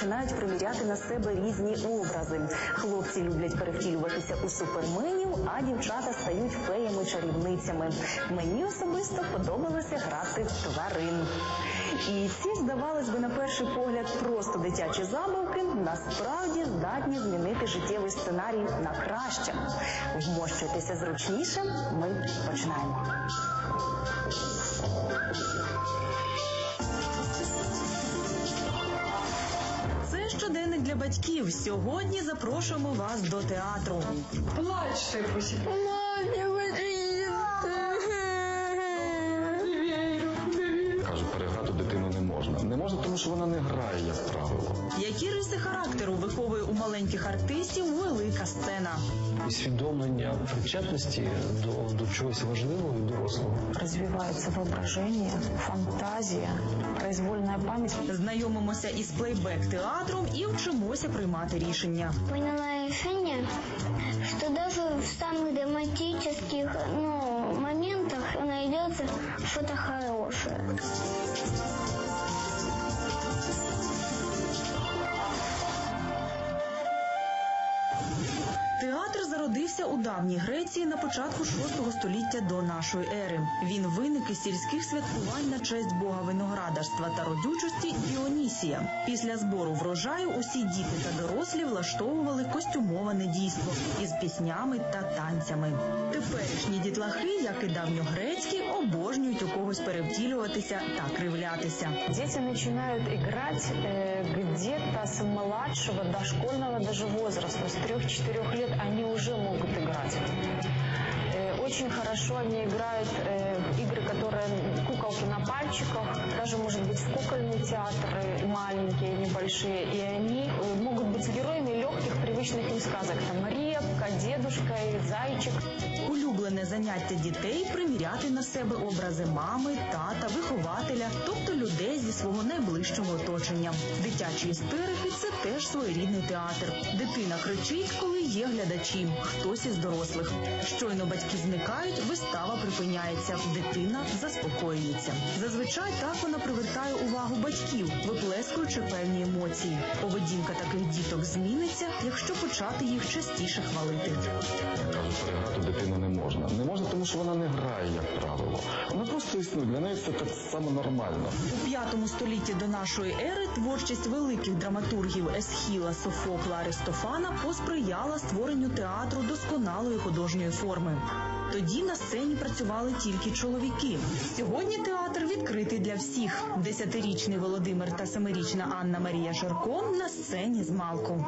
починають приміряти на себе різні образи. Хлопці люблять перевтілюватися у суперменів, а дівчата стають феями-чарівницями. Мені особисто подобалося грати в тварин. І ці, здавалось би, на перший погляд, просто дитячі забавки насправді здатні змінити життєвий сценарій на краще. Вмощуйтеся зручніше. Ми починаємо. Батьків. Сьогодні запрошуємо вас до театру. Плачте, Пуся. Кажу, переграти дитину не можна. Не можна, тому що вона не грає, як правило. Які риси характеру виховує у маленьких артистів велика сцена? Усвідомлення причетності до, до чогось важливого і дорослого. развивается воображение, фантазия, произвольная память. Знайомимося із плейбек театром і вчимося приймати рішення. приняла решение, что даже в самых драматических ну, моментах найдется что-то хорошее. Театр зародився у давній Греції на початку VI століття до нашої ери. Він виник із сільських святкувань на честь бога виноградарства та родючості Діонісія. Після збору врожаю усі діти та дорослі влаштовували костюмоване дійство із піснями та танцями. Теперішні дітлахи, як і давньогрецькі, обожнюють у когось перевтілюватися та кривлятися. Дети начинают играть э, где-то с младшего дошкольного даже возраста, с 3-4 лет они уже могут играть. Э, Очень хорошо они играют э, игры, которые куколки на пальчиках, даже, может быть, в кукольные театры маленькие, небольшие, и они э, могут быть героями легких, привычных им сказок. Там репка, дедушка и зайчик. Улюблене заняття дітей приміряти на себе образи мами, тата, вихователя, тобто людей зі свого найближчого оточення. Дитячі істерики це теж своєрідний театр. Дитина кричить, коли є глядачі, хтось із дорослих. Щойно батьки зникають, вистава припиняється, дитина заспокоюється. Зазвичай так вона привертає увагу батьків, виплескуючи певні емоції. Поведінка таких діток зміниться, якщо почати їх частіше переграти дитину не можна. Не можна, тому що вона не грає, як правило. Вона просто існує. Для неї це так само нормально. У п'ятому столітті до нашої ери творчість великих драматургів Есхіла, Софокла, Аристофана посприяла створенню театру досконалої художньої форми. Тоді на сцені працювали тільки чоловіки. Сьогодні театр відкритий для всіх. Десятирічний Володимир та семирічна Анна Марія Шарко на сцені з малку.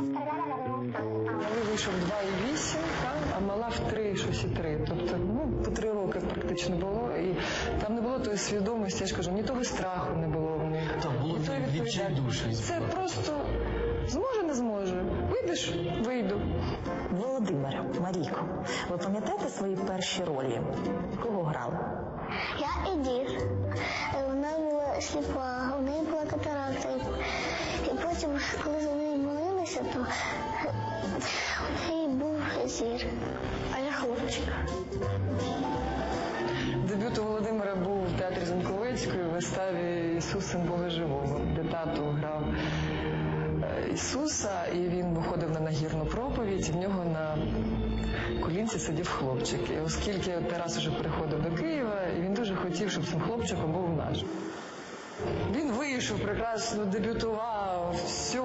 Вийшов 2,8, так, а мала в 3, щось і 3. Тобто, ну, по 3 роки практично було. І там не було тої свідомості, я ж кажу, ні того страху не було в них. Так, було відчайдушність. Це просто зможе, не зможе. Вийдеш, вийду. Володимир, Марійко, ви пам'ятаєте свої перші ролі? Кого грали? Я Едіт. Вона була сліпа, у неї була катаракта. І потім, коли за нею молилися, то у неї був зір. А я хлопчик. Дебют у Володимира був в театрі Занковецької в виставі Ісус син Бога Живого, де тато грав Ісуса, і він виходив на нагірну проповідь, і в нього на колінці сидів хлопчик. І оскільки Тарас уже приходив до Києва, і він дуже хотів, щоб цим хлопчиком був наш. Він вийшов прекрасно, дебютував, все.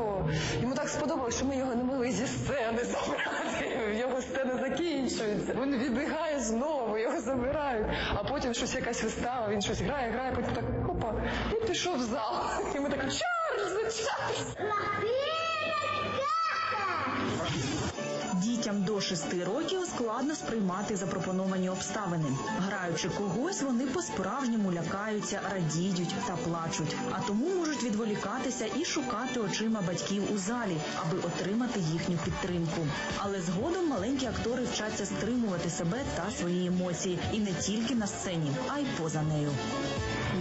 Йому так сподобалось, що ми його не могли зі сцени забрати. Його сцена закінчується. Він відбігає знову, його забирають. А потім щось якась вистава, він щось грає, грає, потім так опа, і пішов в зал. І ми так Чарльз, Чарльз. Дітям до 6 років складно сприймати запропоновані обставини. Граючи когось, вони по-справжньому лякаються, радіють та плачуть, а тому можуть відволікатися і шукати очима батьків у залі, аби отримати їхню підтримку. Але згодом маленькі актори вчаться стримувати себе та свої емоції, і не тільки на сцені, а й поза нею.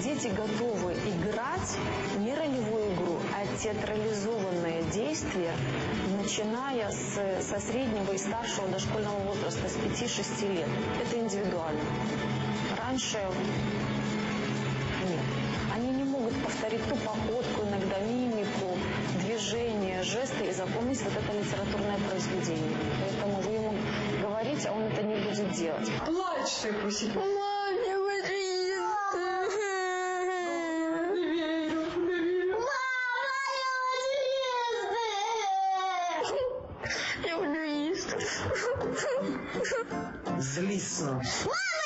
Дети готовы играть не ролевую игру, а театрализованное действие, начиная с, со среднего и старшего дошкольного возраста, с 5-6 лет. Это индивидуально. Раньше нет. Они не могут повторить ту походку, иногда мимику, запомнить вот это литературное произведение. Поэтому вы ему говорите, а он это не будет делать. Плачте, просить. Злісно, Мама,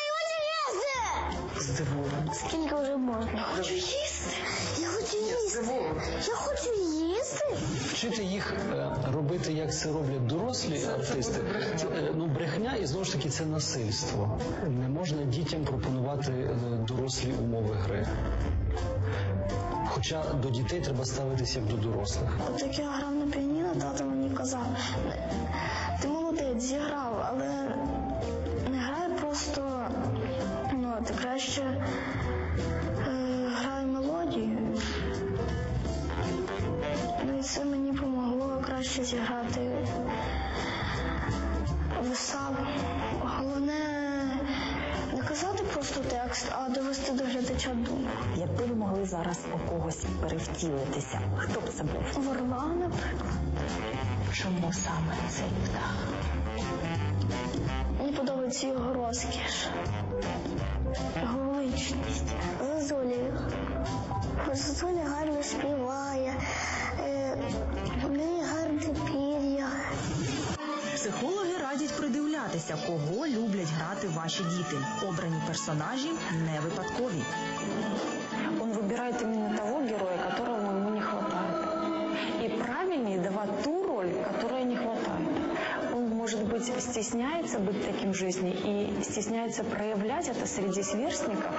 я хочу їсти. здивовано. Скільки вже можна? Я хочу їсти. Я хочу їсти. Я хочу їсти. Вчити їх е, робити, як це роблять дорослі артисти, це, е, ну брехня, і знову ж таки це насильство. Не можна дітям пропонувати е, дорослі умови гри. Хоча до дітей треба ставитися як до дорослих. От як я грав на піаніно, тато мені казав, ти молодець, зіграв, краще зіграти виставу. Головне не казати просто текст, а довести до глядача думку. Якби ви могли зараз у когось перевтілитися, хто б це був? Ворва, наприклад. Чому саме цей птах? Мені подобається його розкіш, його величність. Зозулі. Зозуля гарно співає, е, в неї гарне пір'я. Психологи радять придивлятися, кого люблять грати ваші діти. Обрані персонажі не випадкові. Он выбирает именно стесняется быть таким в жизни и стесняется проявлять это среди сверстников,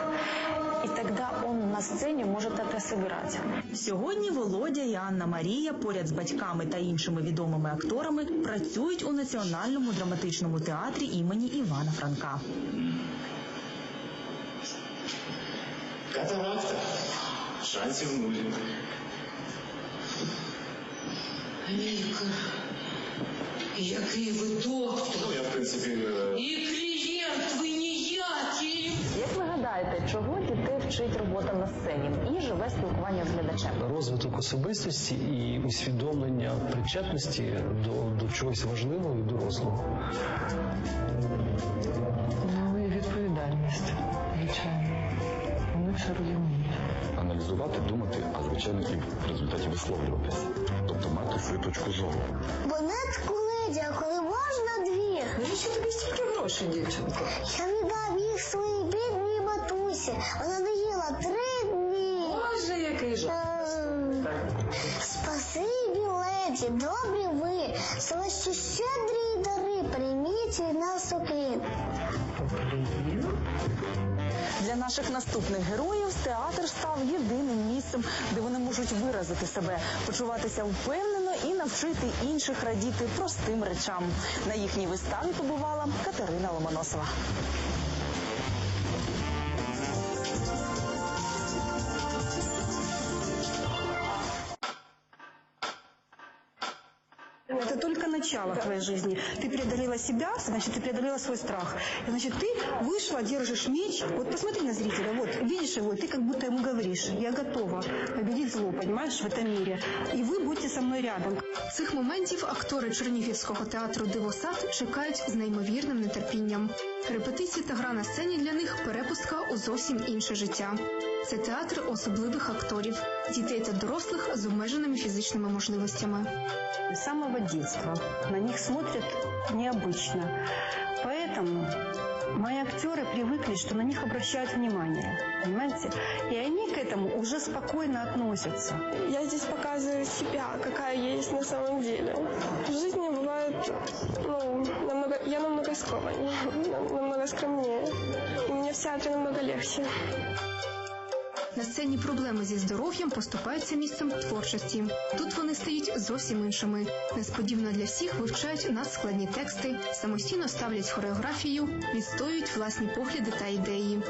и тогда он на сцене может это сыграть. Сьогодні Володя і Анна Марія поряд з батьками та іншими відомими акторами працюють у Національному драматичному театрі імені Івана Франка. Катаракта. Шансів нуль. Амелька, який ви доктор, Ну, я, в принципі, е, і клієнт ви ніякий. Як ви гадаєте, чого дітей вчить робота на сцені і живе спілкування з глядачем? Розвиток особистості і усвідомлення причетності до, до чогось важливого і дорослого. Ну і відповідальність, звичайно. Вони все розуміють. Аналізувати, думати, а звичайно і в результаті висловлюватися. Тобто мати свою точку зору. Бонет комедія, коли можна дві. Навіщо тобі стільки грошей, дівчинко? Я віддав їх своїй бідній матусі. Вона не їла три дні. Боже, який жах. Ем, Спасибі, леді, добрі ви. За ваші щедрі дари прийміть від нас уклін. Для наших наступних героїв театр став єдиним місцем, де вони можуть виразити себе, почуватися впевнено і навчити інших радіти простим речам. На їхній виставі побувала Катерина Ломоносова. начало твоей жизни. Ты преодолела себя, значит, ты преодолела свой страх. И, значит, ты вышла, держишь меч. Вот посмотри на зрителя, вот, видишь его, ты как будто ему говоришь, я готова победить зло, понимаешь, в этом мире. И вы будьте со мной рядом. Цих моментів актори Чернігівського театру Дивосад чекають з неймовірним нетерпінням. Репетиції та гра на сцені для них перепустка у зовсім інше життя. Це театр особливих акторів, дітей та дорослих з обмеженими фізичними можливостями. З самого дитинства на них смотрят необычно. Поэтому мои актеры привыкли, что на них обращают внимание. Понимаете? И они к этому уже спокойно относятся. Я здесь показываю себя, какая есть на самом деле. В жизни бывает, ну, намного, я намного скромнее, намного скромнее. И мне в театре намного легче. На сцені проблеми зі здоров'ям поступаються місцем творчості. Тут вони стають зовсім іншими. Несподівано для всіх вивчають надскладні тексти, самостійно ставлять хореографію, відстоюють власні погляди та ідеї.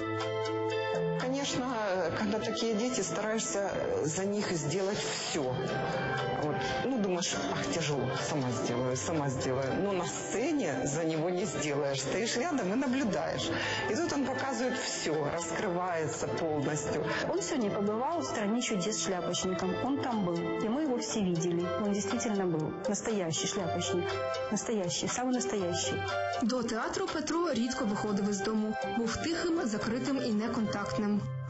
конечно, когда такие дети, стараешься за них сделать все. Вот. Ну, думаешь, ах, тяжело, сама сделаю, сама сделаю. Но на сцене за него не сделаешь. Стоишь рядом и наблюдаешь. И тут он показывает все, раскрывается полностью. Он сегодня побывал в стране чудес шляпочником. Он там был. И мы его все видели. Он действительно был. Настоящий шляпочник. Настоящий, самый настоящий. До театру Петро рідко виходив із дому, був тихим, закритим і неконтактним.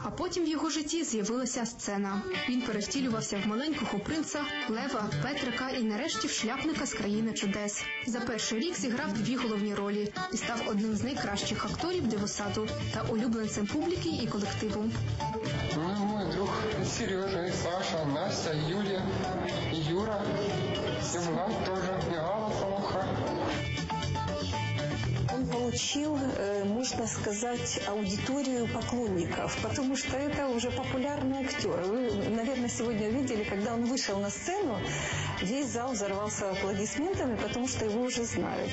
А потім в його житті з'явилася сцена. Він перевтілювався в маленького принца, Лева, Петрика і нарешті в шляпника з країни чудес. За перший рік зіграв дві головні ролі і став одним з найкращих акторів дивосаду та улюбленцем публіки і колективу. Ну, мой друг Сережа, и Саша, Настя, и Юлия, Юра, и Влад и Алла Солоха Он получил, э, можно сказать, аудиторию поклонников, потому что это уже популярный актер. Вы, наверное, сегодня видели, когда он вышел на сцену, весь зал взорвался аплодисментами, потому что его уже знают.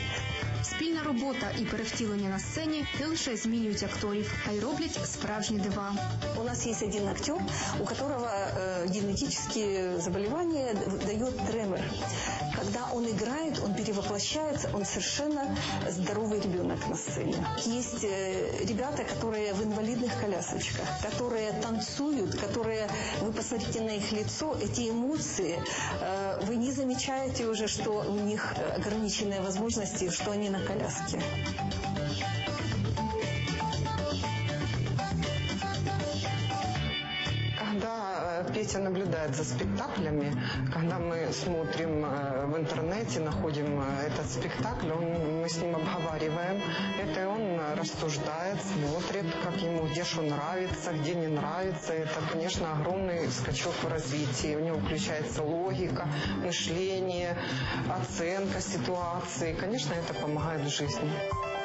Спільна робота і перевтілення на сцені не лише змінюють акторів, а й роблять справжні дива. У нас есть один актер, у которого э, генетические заболевания д- дает тремор. Когда он играет, он перевоплощается, он совершенно здоровый ребенок на сцене. Есть э, ребята, которые в инвалидных колясочках, которые танцуют, которые, вы посмотрите на их лицо, эти эмоции, э, вы не замечаете уже, что у них ограниченные возможности, что они на коляске. Петя наблюдает за спектаклями, когда мы смотрим э, в интернете, находим э, этот спектакль, он, мы с ним обговариваем это, и он э, рассуждает, смотрит, как ему где что нравится, где не нравится. Это, конечно, огромный скачок в развитии. У него включается логика, мышление, оценка ситуации. Конечно, это помогает в жизни.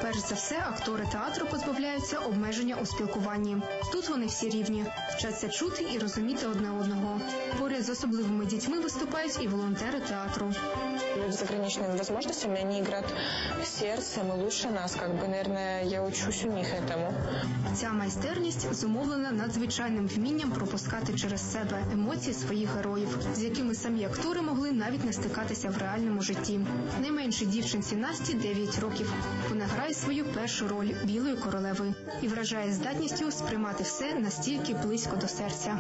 Перш за все, актори театру позбавляються обмеження у спілкуванні. Тут вони всі рівні, вчаться чути і розуміти одне одного. Поряд з особливими дітьми виступають і волонтери театру. Люди с ограниченными возможностями, они играют сердцем и лучше нас. Как бы, наверное, я учусь у них этому. Ця майстерність зумовлена надзвичайним вмінням пропускати через себе емоції своїх героїв, з якими самі актори могли навіть не стикатися в реальному житті. Найменшій дівчинці Насті 9 років. Вона грає свою першу роль білої королеви і вражає здатністю сприймати все настільки близько до серця.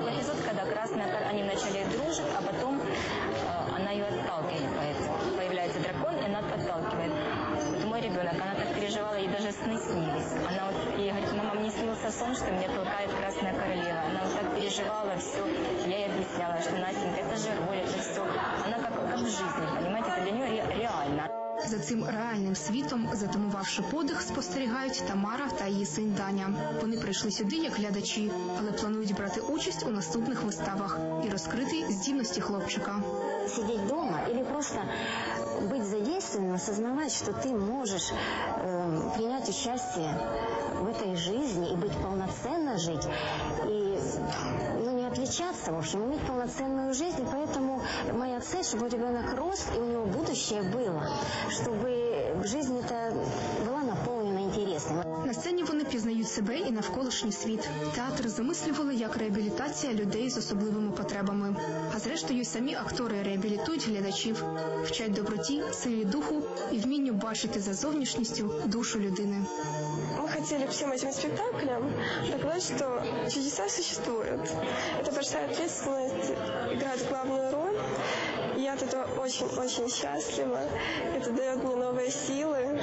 Был эпизод, когда красная кор- они вначале дружат, а потом э, она ее отталкивает. Поэт- Появляется дракон, и она отталкивает. Вот мой ребенок, она так переживала, ей даже сны снились. Она вот ей говорит, мама, мне снился сон, что меня толкает красная королева. Она вот так переживала все. Я ей объясняла, что Настенька, это же роль, это все. Она как, как в жизни, понимаете, это для нее ре- реально. За цим реальним світом, затамувавши подих, спостерігають Тамара та її син Даня. Вони прийшли сюди як глядачі, але планують брати участь у наступних виставах і розкрити здібності хлопчика. сидеть дома или просто быть задействованным, осознавать, что ты можешь э, принять участие в этой жизни и быть полноценно жить и ну, не отличаться, в общем, иметь полноценную жизнь. И поэтому моя цель, чтобы ребенок рос и у него будущее было, чтобы жизнь эта была наполнена интересным. На сцені вони пізнають себе і навколишній світ. Театр замислювали як реабілітація людей з особливими потребами. А зрештою, й самі актори реабілітують глядачів, вчать доброті, силі духу і вмінню бачити за зовнішністю душу людини. Мы хотели всем этим спектаклям доказать, что чудеса существуют. Большая ответственность играть главную роль. И я от этого очень-очень счастлива. Это дает мне новые силы.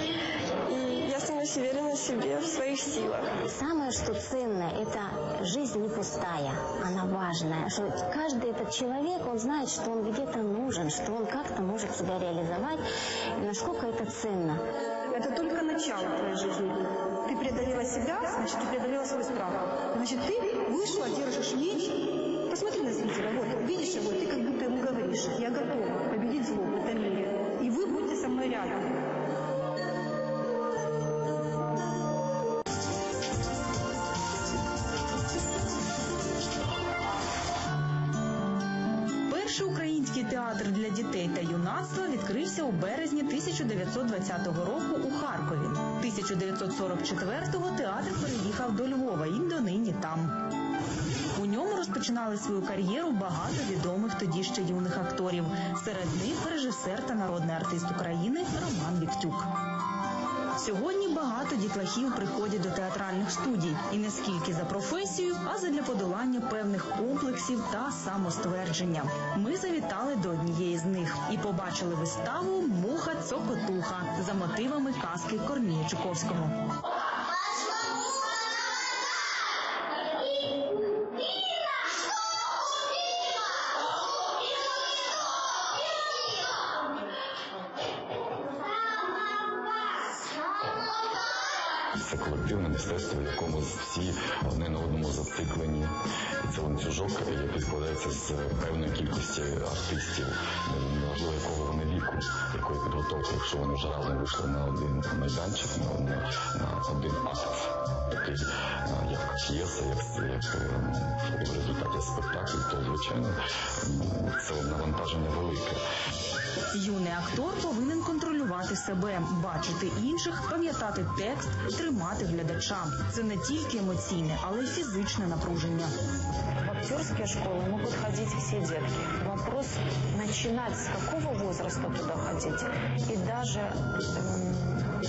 И я становлюсь уверенной в себе, в своих силах. Самое, что ценное, это жизнь не пустая, она важная. Что каждый этот человек, он знает, что он где-то нужен, что он как-то может себя реализовать. И насколько это ценно. Это только начало твоей жизни. Ты преодолела себя, значит, ты преодолела свой страх. Значит, ты вышла, держишь меч. Посмотри на зрителя. Вот, видишь его, ты как будто ему говоришь, я готова победить зло в этом мире. И вы будьте со мной рядом. Перший український Український театр для дітей та юнацтва відкрився у березні 1920 року у Харкові. 1944-го театр переїхав до Львова і донині там. У ньому розпочинали свою кар'єру багато відомих тоді ще юних акторів. Серед них режисер та народний артист України Роман Віктюк. Сьогодні багато дітлахів приходять до театральних студій і не скільки за професією, а задля подолання певних комплексів та самоствердження. Ми завітали до однієї з них і побачили виставу Муха Цокотуха за мотивами казки Корнія Чуковського. Це колективне мистецтво, в якому всі одне на одному зациклені. І це ланцюжок, який складається з певної кількості артистів, неважливо якого вони віку, якої підготовки, якщо вони вже разом вийшли на один майданчик, на, на, на один акт, такий як п'єса, як, як ем, в результаті спектаклю, то звичайно це навантаження велике. Юний актор повинен контролювати себе, бачити інших, пам'ятати текст, тримати глядача. Це не тільки емоційне, але й фізичне напруження. В актерские школы могут ходить все детки. Вопрос начинать с какого возраста туда ходить и даже эм,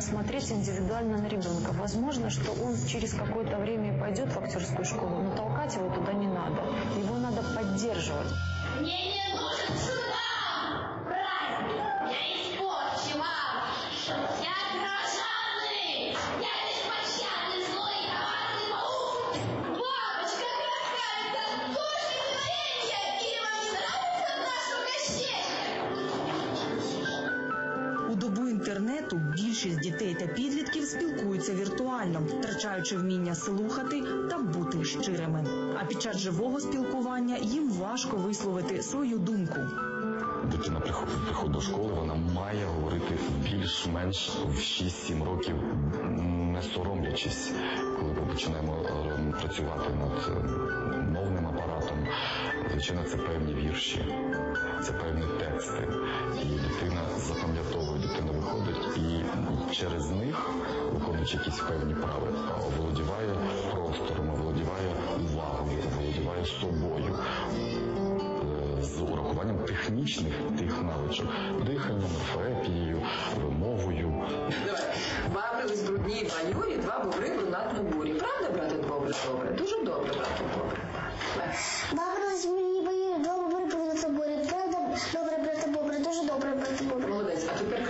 смотреть индивидуально на ребенка. Возможно, что он через какое-то время и пойдет в актерскую школу, но толкать его туда не надо. Его надо поддерживать. Мне не нужен сюда! Під час живого спілкування їм важко висловити свою думку. Дитина приходить, до школи, вона має говорити більш-менш в 6-7 років, не соромлячись, коли ми починаємо е, працювати над е, мовним апаратом. Звичайно, це певні вірші, це певні тексти. І дитина запам'ятовує, дитина виходить і через них, виконуючи якісь певні прави, оволодіває простором, оволодіває увагою, оволодіває собою е, з урахуванням технічних тих навичок, диханням, орфоепією, вимовою. Бабрились брудні і бадьорі, два бобри в брунатну бурі. Правда, брате добре, добре? Дуже добре, брате добре.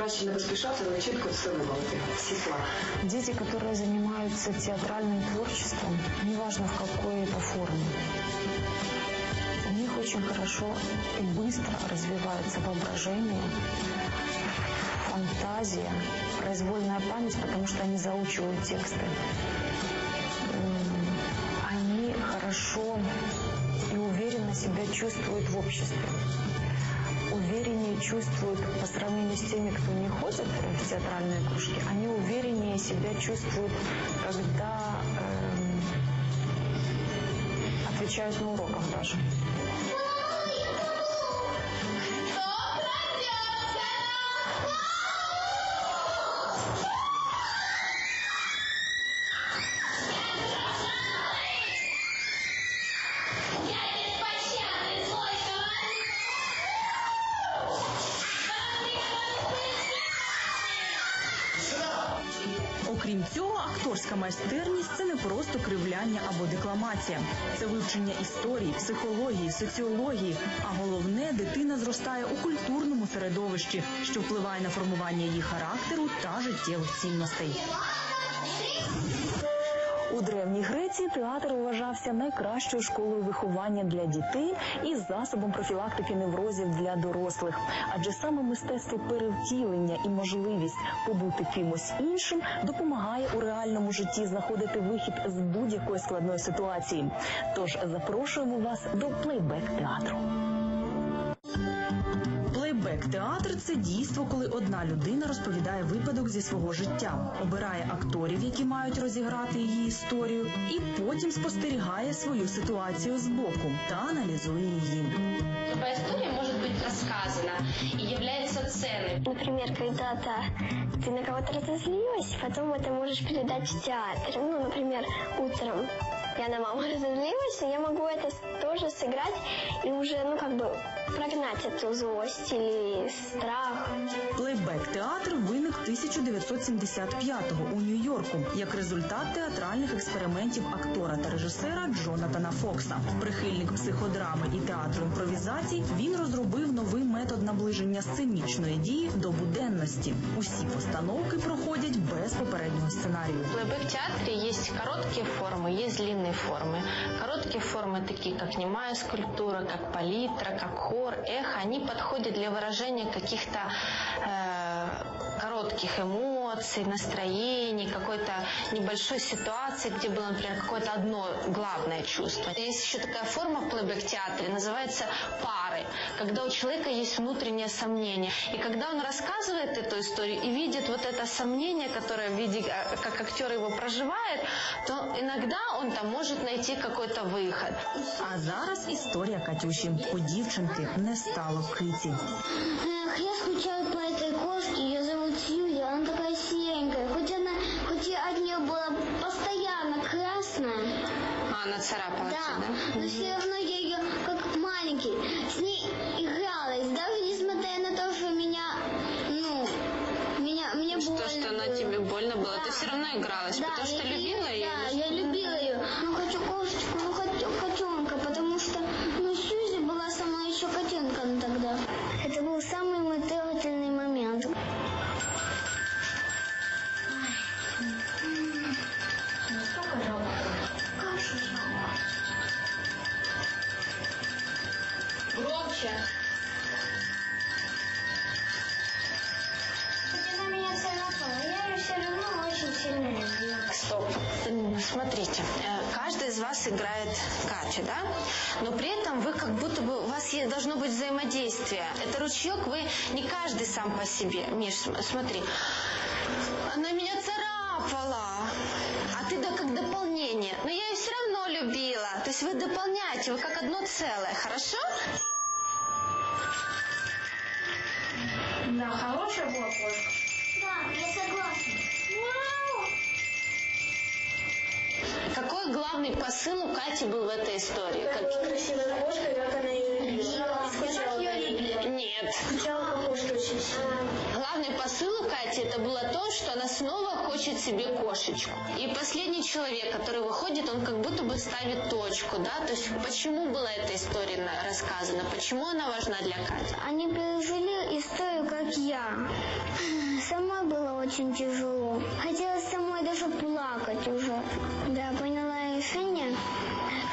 краще не поспішати, але чітко все вимовити. Всі слова. Дети, которые занимаются театральным творчеством, неважно в какой это форме, у них очень хорошо и быстро развивается воображение, фантазия, произвольная память, потому что они заучивают тексты. М, Они хорошо и уверенно себя чувствуют в обществе. Увереннее чувствуют по сравнению с теми, кто не ходит в театральные кружки, они увереннее себя чувствуют, когда эм, отвечают на уроках даже. Майстерність це не просто кривляння або декламація, це вивчення історії, психології, соціології. А головне, дитина зростає у культурному середовищі, що впливає на формування її характеру та життєвих цінностей. У древній Греції театр вважався найкращою школою виховання для дітей і засобом профілактики неврозів для дорослих. Адже саме мистецтво перевтілення і можливість побути кимось іншим допомагає у реальному житті знаходити вихід з будь-якої складної ситуації. Тож запрошуємо вас до плейбек театру. Плейбек театр це дійство, коли одна людина розповідає випадок зі свого життя, обирає акторів, які мають розіграти її історію, і потім спостерігає свою ситуацію збоку та аналізує її. Любая история может быть рассказано и является ценным. Например, когда-то ты на кого-то разозлилась, потом это можешь передать в театр. Ну, например, утром я на маму разозлилась, и я могу это тоже сыграть и уже, ну, как бы прогнать эту злость или страх. Плейбек-театр виник 1975-го у Нью-Йорку як результат театральних експериментів актора та режисера Джонатана Фокса. Прихильник психодрами і театру імпровізацій, він розробив новий метод наближення сценічної дії до буденності. Усі постановки проходять без попереднього сценарію. В плейбэк-театре есть короткие формы, есть длинные формы. Короткие формы, такие как немая скульптура, как палитра, как хор, эхо, они подходят для выражения каких-то э, коротких эмоций, настроений, какой-то небольшой ситуации, где было, например, какое-то одно главное чувство. Есть еще такая форма в плейбэк-театре, называется пары, когда у человека есть внутреннее сомнение. И когда он рассказывает эту историю и видит вот это сомнение, которое в виде, э, как актер его проживает, то иногда он там может найти какой-то выход. А зараз історія Катюші. У дівчинки не стало. Эх, я скучаю по этой кошке, ее зовут Сьюзи, она такая серенькая. Хоть она, хоть от нее была постоянно красная. А, она царапала Да, да? но все равно я ее, как маленький, тебе больно было? Ты все равно игралась, Да, потому что я- любила ее? Да, я любила ее. Ну, хочу кошечку, ну, хочу котенка, потому что, ну, Сьюзи была сама еще котенком тогда. Это был самый мой трогательный момент. Громче. Смотрите, э, каждый из вас играет Катю, да? Но при этом вы как будто бы, у вас должно быть взаимодействие. Это ручеек, вы не каждый сам по себе. Миш, см- смотри. Она меня царапала. А ты да как дополнение. Но я ее все равно любила. То есть вы дополняете, вы как одно целое, хорошо? Да, хорошая была кошка. Да, я согласна. Какой главный посыл у Кати был в этой истории? Как- красивая кошка, как она ее любила. Скучала ее любила. Нет. Скучала по кошке очень сильно. Главный посыл у Кати это было то, что она снова хочет себе кошечку. И последний человек, который выходит, он как будто бы ставит точку, да? То есть почему была эта история на- рассказана, почему она важна для Кати? Они пережили историю, как я. Самой было очень тяжело. Хотелось самой даже плакать уже. Решение,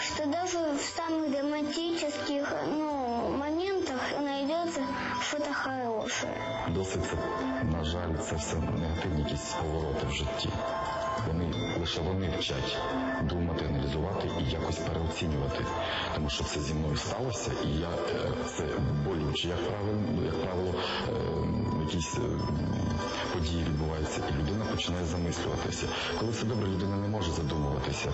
что даже в самых драматических ну, моментах найдется что-то хорошее. Досить на жаль, це все негативні якісь повороти в житті. Вони лише вони вчать думати, аналізувати і якось переоцінювати. Тому що це зі мною сталося, і я е, це болюче, як правило, як правило, е, якісь е, події відбуваються, і людина починає замислюватися. Коли це добре, людина не може задумуватися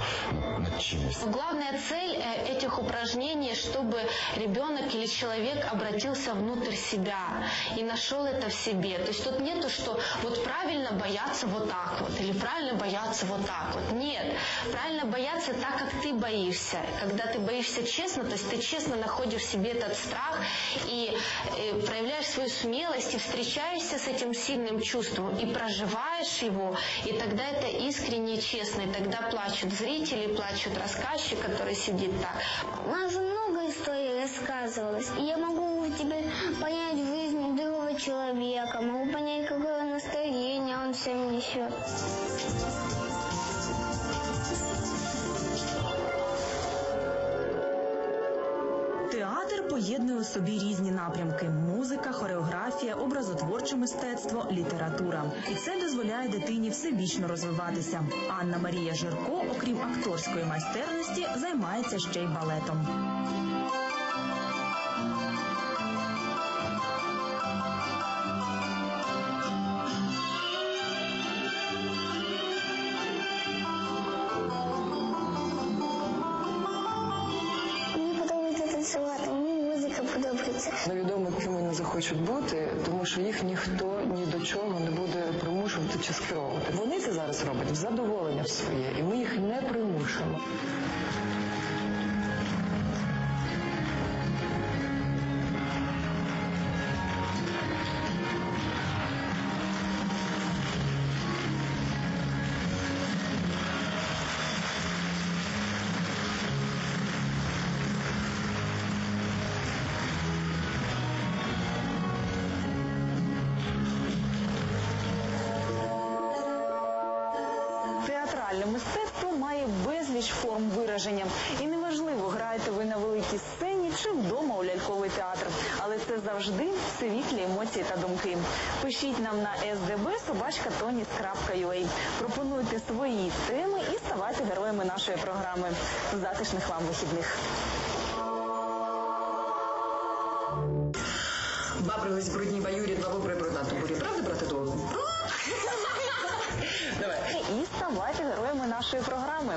над, чимось. Главная цель э, этих упражнений, чтобы ребенок или человек обратился внутрь себя и нашел это в себе. То есть тут нету, что вот правильно бояться вот так вот или правильно бояться вот так вот. Нет, правильно бояться так, как ты боишься. Когда ты боишься честно, то есть ты честно находишь в себе этот страх и э, проявляешь свою смелость и встречаешься с этим сильным чувством и проживаешь его, и тогда это искренне и честно, и тогда плачут зрители, плачут рассказчик, который сидит так. У нас же много историй рассказывалось. И я могу теперь понять жизнь другого человека, могу понять, какое настроение он всем несет. Поєднує у собі різні напрямки: музика, хореографія, образотворче мистецтво, література. І це дозволяє дитині всебічно розвиватися. Анна Марія Жирко, окрім акторської майстерності, займається ще й балетом. Невідомо, ким вони захочуть бути, тому що їх ніхто ні до чого не буде примушувати чи скеровувати. Вони це зараз роблять в задоволення своє, і ми їх не примушуємо. Чи вдома у ляльковий театр. Але це завжди світлі емоції та думки. Пишіть нам на sdb.tonis.ua. Пропонуйте свої теми і ставайте героями нашої програми. Затишних вам вихідних. Бабрились брудні баюрі, два бобри бруднату бурі. Правда, брати довго? Давай. І ставайте героями нашої програми.